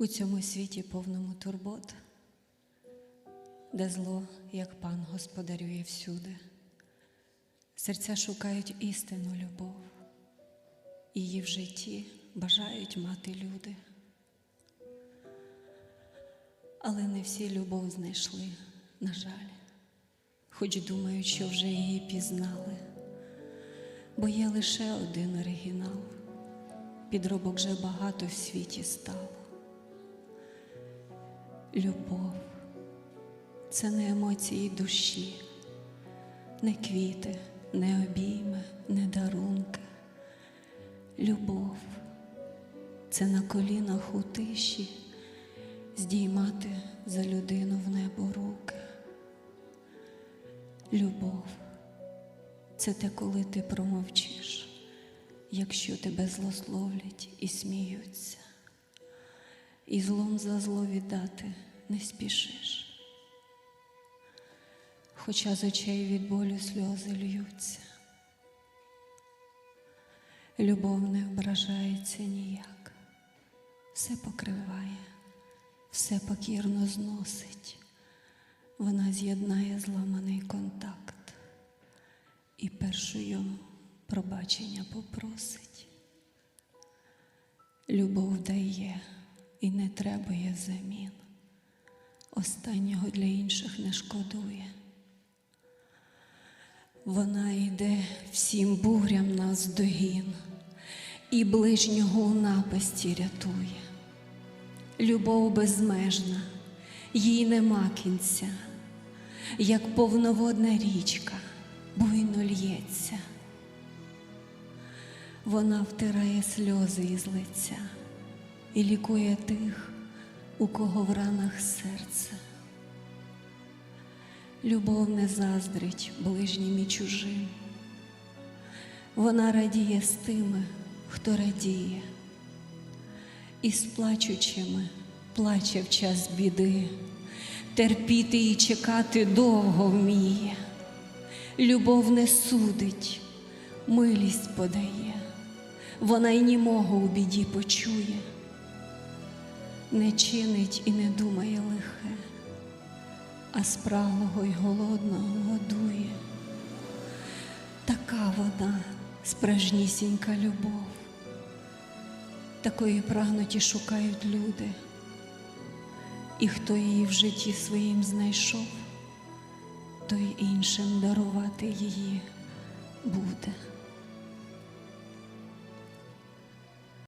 У цьому світі повному турбот, де зло, як пан господарює всюди, серця шукають істинну любов, її в житті бажають мати люди. Але не всі любов знайшли, на жаль, хоч думають, що вже її пізнали, бо є лише один оригінал, підробок же багато в світі стало. Любов це не емоції душі, не квіти, не обійми, не дарунки. Любов це на колінах у тиші здіймати за людину в небо руки. Любов це те, коли ти промовчиш, якщо тебе злословлять і сміються і злом за зло віддати. Не спішиш. Хоча з очей від болю сльози льються, любов не ображається ніяк, все покриває, все покірно зносить, вона з'єднає зламаний контакт і першою пробачення попросить. Любов дає і не требує замін. Останнього для інших не шкодує. Вона йде всім бурям нас догін і ближнього у напасті рятує. Любов безмежна, їй нема кінця, як повноводна річка, буйно лється. Вона втирає сльози із лиця і лікує тих, у кого в ранах серце. Любов не заздрить ближнім і чужим. Вона радіє з тими, хто радіє, і з плачучими плаче в час біди, терпіти і чекати довго вміє. Любов не судить, милість подає, вона й німого у біді почує не чинить і не думає лихе, а спраглого й голодного годує. Така вона справжнісінька любов, такої прагнуть і шукають люди, і хто її в житті своїм знайшов, той іншим дарувати її буде.